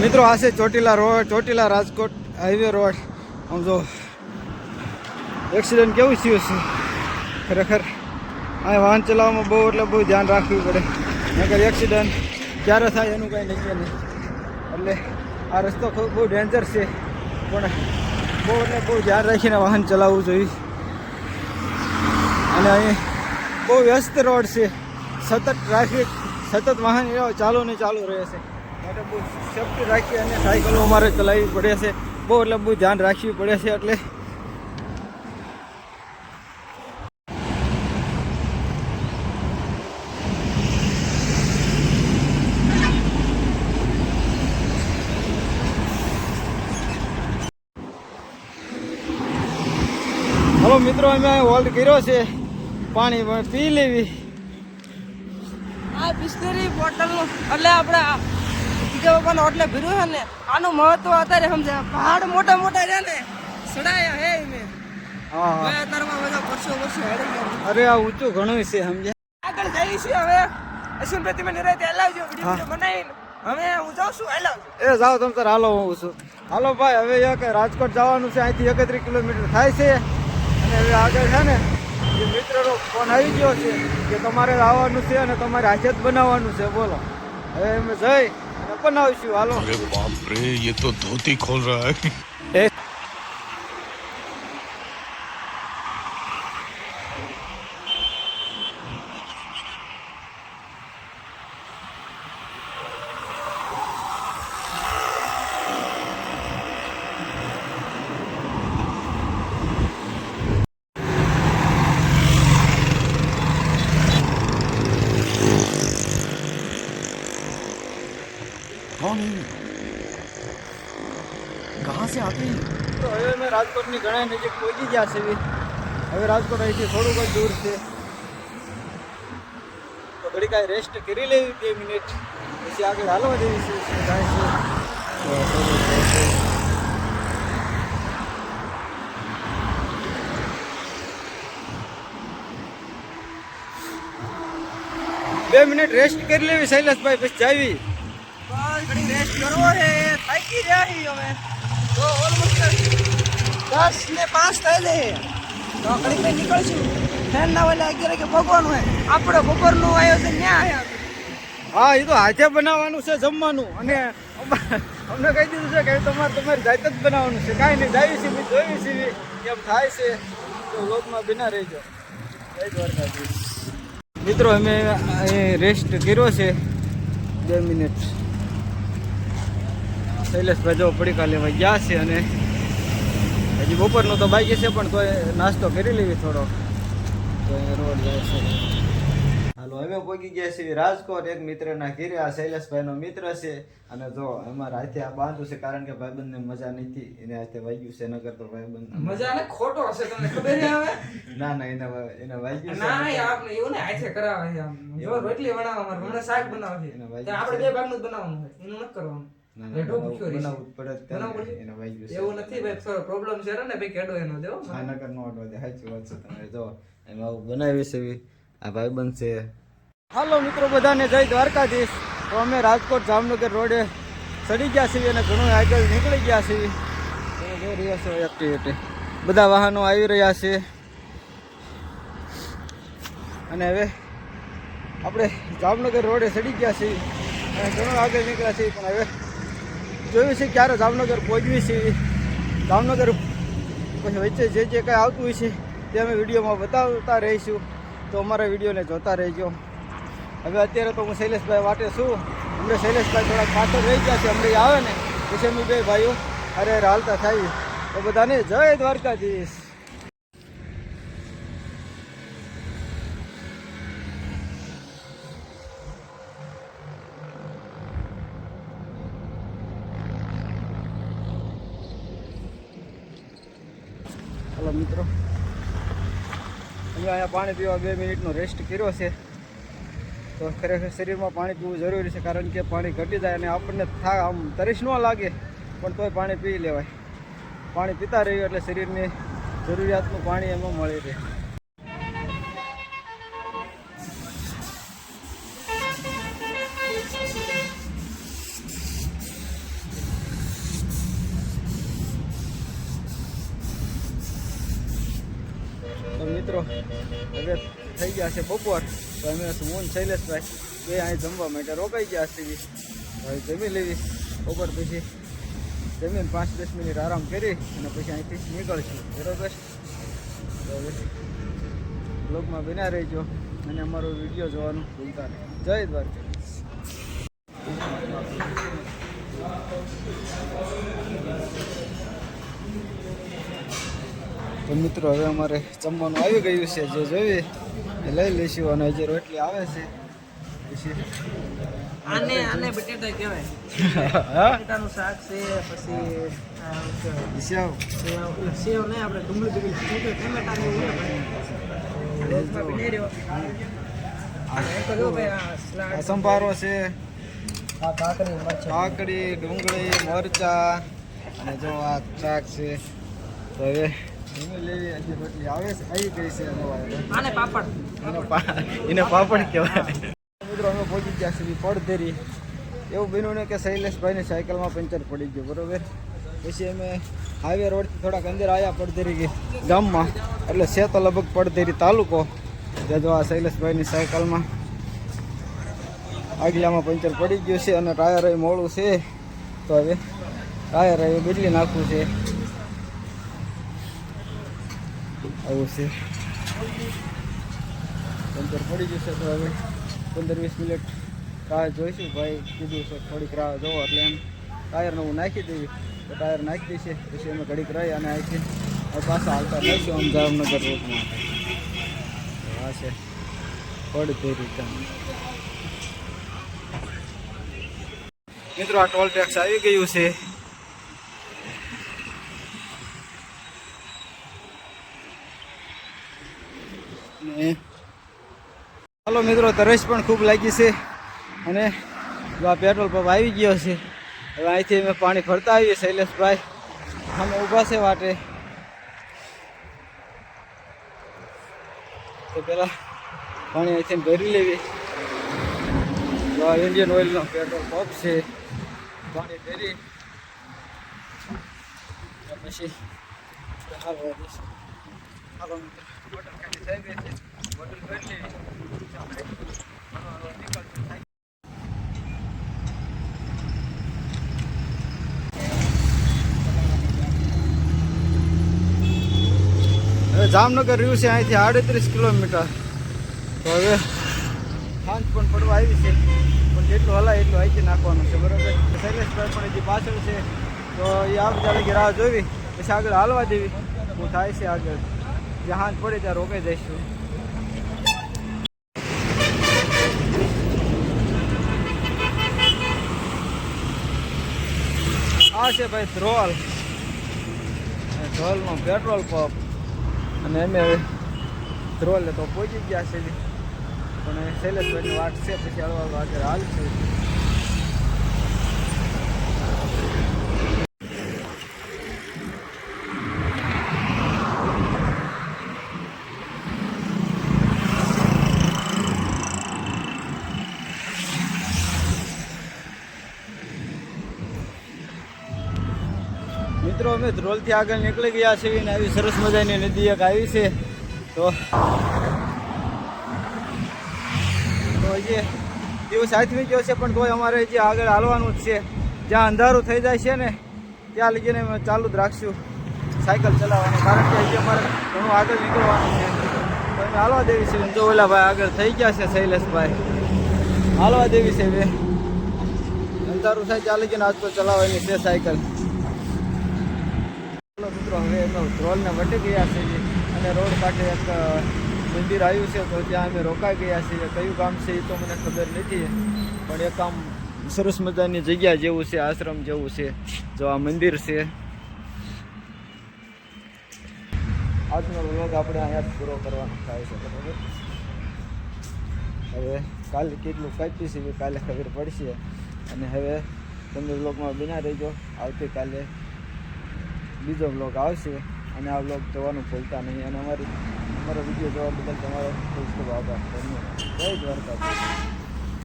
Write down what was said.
મિત્રો, આ છે Chotila road, Chotila Rajkot highway road. આમ જો એક્સિડન્ટ કેવું થયું છે? ખરેખર અહીં વાહન ચલાવવામાં બહુ, એટલે બહુ ધ્યાન રાખવું પડે. નકર એક્સિડન્ટ ક્યારે થાય એનું કાંઈ નક્કી નહીં. એટલે આ રસ્તો ખૂબ, બહુ ડેન્જર છે. પણ બહુ, એટલે બહુ ધ્યાન રાખીને વાહન ચલાવવું જોઈએ. અને અહીં બહુ વ્યસ્ત રોડ છે. સતત ટ્રાફિક સતત વાહન ચાલુ ને ચાલુ રહે છે. માટે બહુ સેફ્ટી રાખી અને સાયકલો અમારે ચલાવવી પડે છે. બહુ એટલે બહુ ધ્યાન રાખવી પડે છે એટલે. હલો મિત્રો, અમે હોલ્ડ કર્યો છે. પાણી પી લેવી. આ બિસ્લેરી બોટલ એટલે આપણે બાપાનો એટલે ભર્યું છે ને? આનું મહત્વ અત્યારે સમજે. પહાડ મોટા મોટા છે ને સડાયા હે મેં અરે આ ઊંચું ઘણું છે સમજ્યા? આગળ જઈ છે હવે. અશ્વિન પ્રતિમા નિરાતે હલાવજો વીડિયો બનાવીને. હવે હું જાઉં છું હલાવજો. એ જાઓ તમે તાર હાલો હું છું. હાલો ભાઈ હવે એક રાજકોટ જવાનું છે અહીંથી એકત્રીસ કિલોમીટર થાય છે. અને હવે આગળ છે ને એ મિત્રનો ફોન આવી ગયો છે કે તમારે આવવાનું છે અને તમારે હાજત જ બનાવવાનું છે બોલો. હવે અમે જઈ બનાવીશું હાલો अरे बाप रे ये तो धोती खोल रहा है રાજકોટની ઘણા નજીક પહોંચી ગયા છે હવે રાજકોટ અહીંથી થોડુંક જ દૂર છે. તો ઘડી કાંઈ રેસ્ટ કરી લેવી બે મિનિટ પછી આગળ હાલવા દેવી છે, શું થાય છે. તો થોડુંક બે મિનિટ રેસ્ટ કરી લેવી, શૈલેષભાઈ, પછી જાવી. બસ, ઘડી રેસ્ટ કરવો છે. થાકી રહ્યા છીએ અમે. તો ઓલમોસ્ટ દસ ને પાંચ થઈ જાય તો ઘડી કઈ નીકળશું. ફેન ના વાલે અગિયાર કે ભગવાનું હોય. આપણે બપોરનું આયોજન ન્યા આવ્યા હા એ તો હાથે બનાવવાનું છે જમવાનું. અને અમા- અમને કહી દીધું છે કે તમારે તમારી જાતે જ બનાવવાનું છે. કાંઈ નહીં, જાવી છે જોઈ છે કેમ થાય છે. તો લોકમાં બિના રહેજો. જય દ્વારકાધીશ. મિત્રો, અમે રેસ્ટ કર્યો છે. બે મિનિટ. શૈલેષભાઈ જો પડીકા લેવા ગયા છે અને હજી બપોરનું તો બાકી છે પણ તોય નાસ્તો કરી લેવી થોડો. તો એ રોડ જાય છે. હાલો અમે પહોંચી ગયા છીએ રાજકોટ. એક મિત્રના ઘેરે આ શૈલેષભાઈનો મિત્ર છે. અને જો અમારા હાથે આ બાંધું છે કારણ કે ભાઈબંધને મજા નથી. એને હાથે વાગ્યું છે નગર તો ભાઈબંધ મજા ને ખોટો હશે તમને ખબર હવે? ના ના એને એને વાગ્યું ના છે આપને એવું ને હાથે કરાવે છે આમ. જો રોટલી બનાવવા મારે હમણાં શાક બનાવે છે. આપણે બે ભાગનું જ બનાવવાનું હોય. એનું નથી કરવાનું. બનાવવું- પડે બનાવવું? વાગ્યું એવું નથી ભાઈ થોડો પ્રોબ્લેમ છે ને ભાઈ કેડો એનો નો ઓટો છે સાચી વાત છે તમે જો એમાં આવું બનાવી છે આ ભાઈબંધ છે. હાલો મિત્રો બધાને જય દ્વારકાધીશ. તો અમે રાજકોટ જામનગર રોડે ચડી ગયા છીએ અને ઘણું આગળ નીકળી ગયા છીએ. જોઈ રહ્યા છો એક્ટિવિટી બધા વાહનો આવી રહ્યા છે. અને હવે આપણે જામનગર રોડે ચડી ગયા છીએ. અને ઘણું આગળ નીકળ્યા છીએ પણ હવે જોયું છે ક્યારે જામનગર પહોંચવી છે, જામનગર પછી વચ્ચે જે જે કંઈ આવતું હોય છે, તે અમે વિડીયોમાં બતાવતા રહીશું. તો અમારા વિડીયોને જોતા રહેજો. હવે અત્યારે તો હું શૈલેષભાઈ વાટે છું. અમને શૈલેષભાઈ થોડાક પાછળ રહી ગયા છે અમને આવે ને, પછી અમે બે ભાઈઓ અરે હાલતા થાય. તો બધાને જય દ્વારકાધીશ હલો મિત્રો અમે અહીંયા પાણી પીવા બે મિનિટનો રેસ્ટ કર્યો છે. તો ખરેખર શરીરમાં પાણી પીવું જરૂરી છે કારણ કે પાણી ઘટી જાય અને આપણને થા આમ તરીશ ન લાગે, પણ તોય પાણી પી લેવાય. પાણી પીતા રહ્યું એટલે શરીરની જરૂરિયાતનું પાણી એમાં મળી રહે. મિત્રો, હવે થઈ ગયા છે બપોર. તો અમે હું ને શૈલેષભાઈ બે અહીં જમવા માટે રોકાઈ ગયા છીએ. હવે જમી લેવી, બપોર પછી જમીને પાંચ દસ મિનિટ આરામ કરી અને પછી અહીંથી નીકળશું. બરોબર? તો બ્લોગમાં બન્યા રહેજો અને અમારો વીડિયો જોવાનું ભૂલતા નહીં. જય દ્વારકા તો મિત્રો હવે અમારે જમવાનું આવી ગયું છે જે જોઈએ એ લઈ લઈશું અને જે રોટલી આવે છે. આને આને બટેટા કહેવાય. બટેટાનું શાક છે પછી? સેવ. સેવ નહીં આપણે ડુંગળી ડુંગળી શું કે ટમેટા ને એવું હોય ભાઈ. રોજમાં બની રહ્યો અને એક તો જો ભાઈ આ આ સંભારો છે. આ કાકડી ડુંગળી મરચા અને જો આ શાક છે તો હવે જમી લેવી હજી રોટલી આવે છે આવી ગઈ છે પાપડ. એને પાપડ કહેવાય. મિત્રો અમે પહોંચી ગયા સુધી પડધેરી. એવું બન્યું ને કે શૈલેષભાઈને સાયકલમાં પંચર પડી ગયું બરોબર? પછી અમે હાઈવે રોડથી થોડાક અંદર આવ્યા પડધેરી ગામમાં. એટલે છે તો લગભગ પડધેરી તાલુકો. ત્યાં જો આ શૈલેષભાઈની સાયકલમાં આગલામાં પંચર પડી ગયું છે અને ટાયર એ મોડું છે. તો હવે ટાયર એ બદલી નાખવું છે. આવું છે. પંચર પડી જશે તો હવે પંદર વીસ મિનિટ રાહ જોઈશું. ભાઈ કીધું છે થોડીક રાહ જોવો એટલે એમ ટાયર નવું નાખી દેવી. તો ટાયર નાખી દઈશે પછી અમે ઘડીક રહી અને આખી પાછા હાલતા રહીશું આમ જામનગર રોડમાં આ છે પડધેરી રીતે મિત્રો, આ ટોલ ટેક્સ આવી ગયું છે ને હાલો મિત્રો તરસ પણ ખૂબ લાગી છે અને આ પેટ્રોલ પંપ આવી ગયો છે હવે અહીંથી અમે પાણી ભરતા આવીએ શૈલેષભાઈ અમે ઊભા છે વાટે તો પહેલાં પાણી અહીંથી ભરી લેવી ઇન્ડિયન ઓઇલનો પેટ્રોલ પંપ છે પાણી ભરી પછી હાલ. હાલો બોટલ કાઢી થઈ ગઈ છે બોટલ ભરી લેવી જામનગર રહ્યું છે અહીંથી આડત્રીસ કિલોમીટર. તો હવે સાંજ પણ પડવા આવી છે. પણ જેટલું હલાય એટલું આઈથી નાખવાનું છે, બરાબર? શૈલેષભાઈ પણ હજી પાછળ છે. તો એ આપ જાણે રાહ જોવી, પછી આગળ હાલવા દેવી. હું થાય છે આગળ? જ્યાં સાંજ પડે ત્યાં રોકાઈ જઈશું. આ છે ભાઈ ધ્રોલ. ધ્રોલનો petrol pump. અને અમે હવે ધ્રોલે તો પહોંચી ગયા છે પણ શૈલેષભાઈની વાત છે, પછી હળવા આગળ હાલશું મિત્રો, અમે ધ્રોલથી આગળ નીકળી ગયા છીએ ને આવી સરસ મજાની નદી એક આવી છે. તો હજી દિવસ આથમી ગયો છે, પણ તોય અમારે જે આગળ હાલવાનું જ છે. જ્યાં અંધારું થઈ જાય છે ને, ત્યાં લગીને અમે ચાલુ જ રાખશું. સાયકલ ચલાવવાનું, કારણ કે હજી અમારે ઘણું આગળ નીકળવાનું છે. તો અમે હાલવા દેવી છે. જો ઓલા ભાઈ આગળ થઈ ગયા છે, શૈલેષભાઈ. હાલવા દેવી છે બે. અંધારું થાય ત્યાં લગીને આજ તો ચલાવવાની છે સાયકલ. ચાલો હવે અમે ધ્રોલને વટી ગયા છીએ અને રોડ કાંઠે એક મંદિર આવ્યું છે તો ત્યાં અમે રોકાઈ ગયા છીએ. કયું કામ છે એ તો મને ખબર નથી, પણ એક આમ સરસ મજાની જગ્યા જેવું છે, આશ્રમ જેવું છે, જો આ મંદિર છે. આજનો વ્લોગ આપણે અહીંયા પૂરો કરવાનો થાય છે, બરાબર? હવે કાલે કેટલું કાપ્યું છે કાલે ખબર પડશે. અને હવે તમે વ્લોગમાં બિના રહેજો. આવતીકાલે બીજો બ્લોગ આવશે અને આ બ્લોગ જોવાનું ભૂલતા નહીં. અને અમારી અમારો વીડિયો જોવા બદલ તમારો ખૂબ ખૂબ આભાર. ધન્યવાદ. જય દ્વારકા